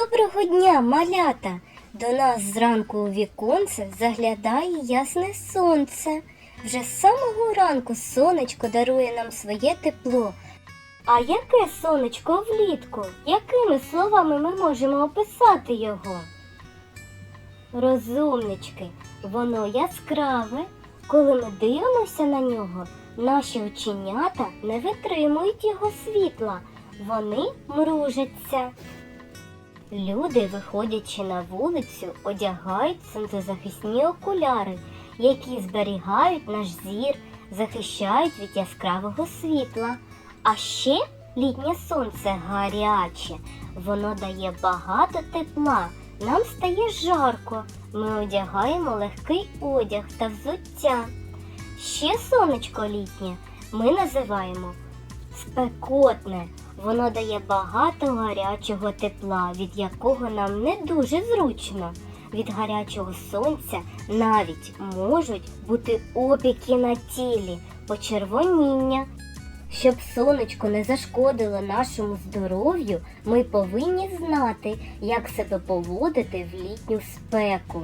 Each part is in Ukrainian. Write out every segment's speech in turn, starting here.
Доброго дня, малята! До нас зранку у віконце заглядає ясне сонце. Вже з самого ранку сонечко дарує нам своє тепло. А яке сонечко влітку? Якими словами ми можемо описати його? Розумнички, воно яскраве. Коли ми дивимося на нього, наші оченята не витримують його світла, вони мружаться. Люди, виходячи на вулицю, одягають сонцезахисні окуляри, які зберігають наш зір, захищають від яскравого світла. А ще літнє сонце гаряче, воно дає багато тепла. Нам стає жарко. Ми одягаємо легкий одяг та взуття. Ще сонечко літнє ми називаємо спекотне. Воно дає багато гарячого тепла, від якого нам не дуже зручно. Від гарячого сонця навіть можуть бути опіки на тілі, почервоніння. Щоб сонечко не зашкодило нашому здоров'ю, ми повинні знати, як себе поводити в літню спеку.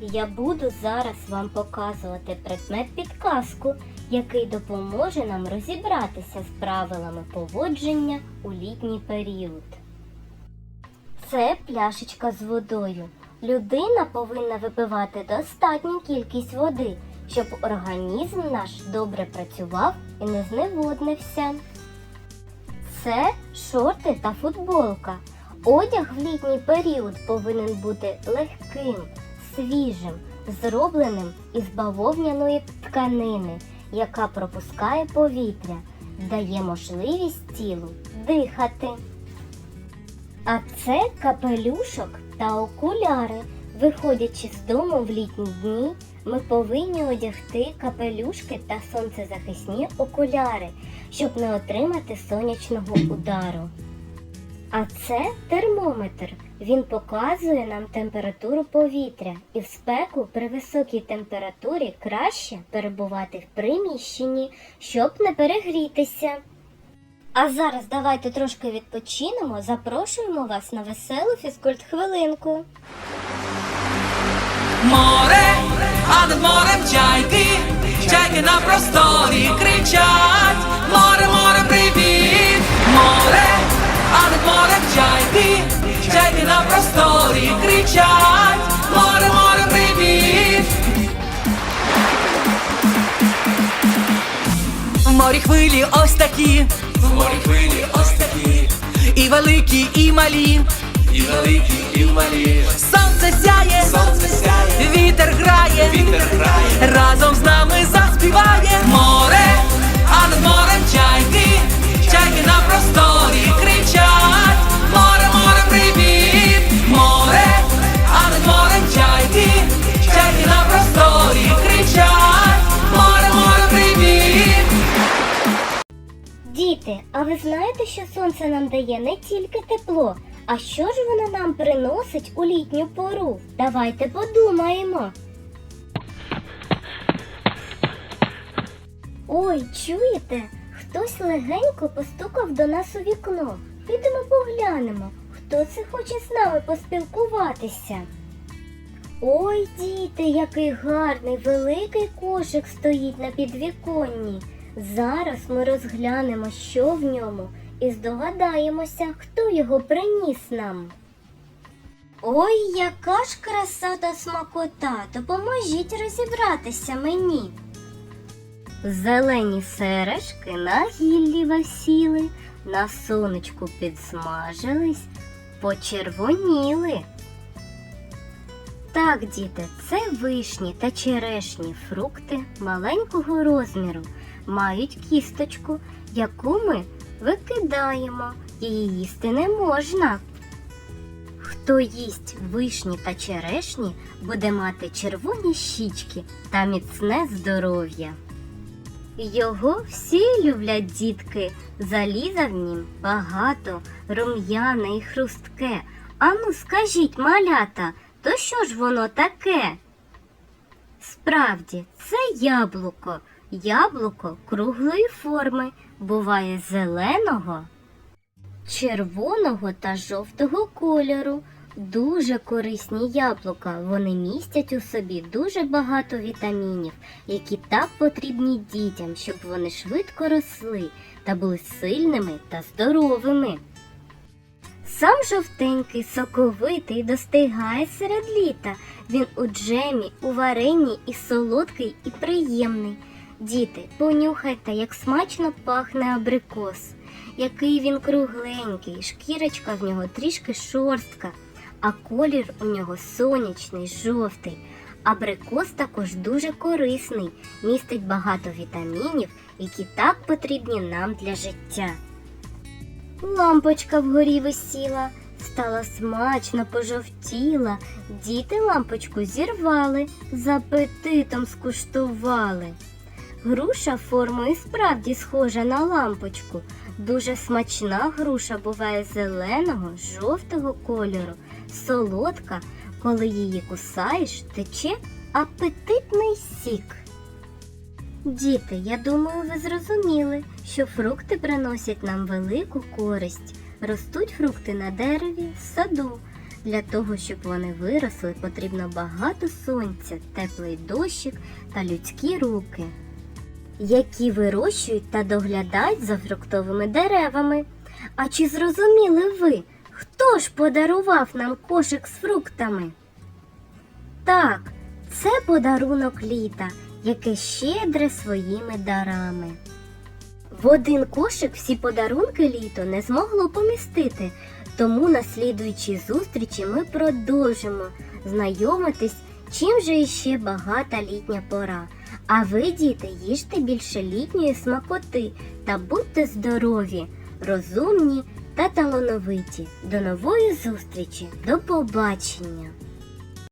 Я буду зараз вам показувати предмет підказку, який допоможе нам розібратися з правилами поводження у літній період. Це пляшечка з водою. Людина повинна випивати достатню кількість води, щоб організм наш добре працював і не зневоднився. Це шорти та футболка. Одяг в літній період повинен бути легким, свіжим, зробленим із бавовняної тканини, яка пропускає повітря, дає можливість тілу дихати. А це капелюшок та окуляри. Виходячи з дому в літні дні, ми повинні одягти капелюшки та сонцезахисні окуляри, щоб не отримати сонячного удару. А це термометр. Він показує нам температуру повітря, і в спеку при високій температурі краще перебувати в приміщенні, щоб не перегрітися. А зараз давайте трошки відпочинемо, запрошуємо вас на веселу фізкульт-хвилинку. Море, а над морем чайки, чайки на просторі кричать. Кричать. Море, море, привіт. В морі хвилі ось такі, в морі хвилі ось такі, і великі, і малі, і великі, і малі. Ви знаєте, що сонце нам дає не тільки тепло, а що ж воно нам приносить у літню пору? Давайте подумаємо. Ой, чуєте? Хтось легенько постукав до нас у вікно. Підемо поглянемо, хто це хоче з нами поспілкуватися. Ой, діти, який гарний великий кошик стоїть на підвіконні. Зараз ми розглянемо, що в ньому, і здогадаємося, хто його приніс нам. Ой, яка ж краса та смакота! Допоможіть розібратися мені. Зелені сережки на гіллі висіли, на сонечку підсмажились, почервоніли. Так, діти, це вишні та черешні фрукти маленького розміру, мають кісточку, яку ми викидаємо, її їсти не можна. Хто їсть вишні та черешні, буде мати червоні щічки та міцне здоров'я. Його всі люблять дітки, заліза в нім багато, рум'яне і хрустке. Ану, скажіть, малята, то що ж воно таке? Справді, це яблуко. Яблуко круглої форми, буває зеленого червоного та жовтого кольору. Дуже корисні яблука. Вони містять у собі дуже багато вітамінів, які так потрібні дітям, щоб вони швидко росли та були сильними та здоровими. Сам жовтенький, соковитий достигає серед літа. Він у джемі, у варенні і солодкий, і приємний. Діти, понюхайте, як смачно пахне абрикос, який він кругленький, шкірочка в нього трішки шорстка, а колір у нього сонячний, жовтий. Абрикос також дуже корисний, містить багато вітамінів, які так потрібні нам для життя. Лампочка вгорі висіла, стала смачно пожовтіла. Діти лампочку зірвали, з апетитом скуштували. Груша формою справді схожа на лампочку. Дуже смачна груша буває зеленого, жовтого кольору, солодка, коли її кусаєш, тече апетитний сік. Діти, я думаю, ви зрозуміли, що фрукти приносять нам велику користь. Ростуть фрукти на дереві, в саду. Для того, щоб вони виросли, потрібно багато сонця, теплий дощик та людські руки, які вирощують та доглядають за фруктовими деревами. А чи зрозуміли ви, хто ж подарував нам кошик з фруктами? Так, це подарунок літа, яке щедре своїми дарами. В один кошик всі подарунки літо не змогло помістити, тому на слідуючій зустрічі ми продовжимо знайомитись, чим же іще багата літня пора. А ви, діти, їжте більше літньої смакоти та будьте здорові, розумні та талановиті. До нової зустрічі, до побачення!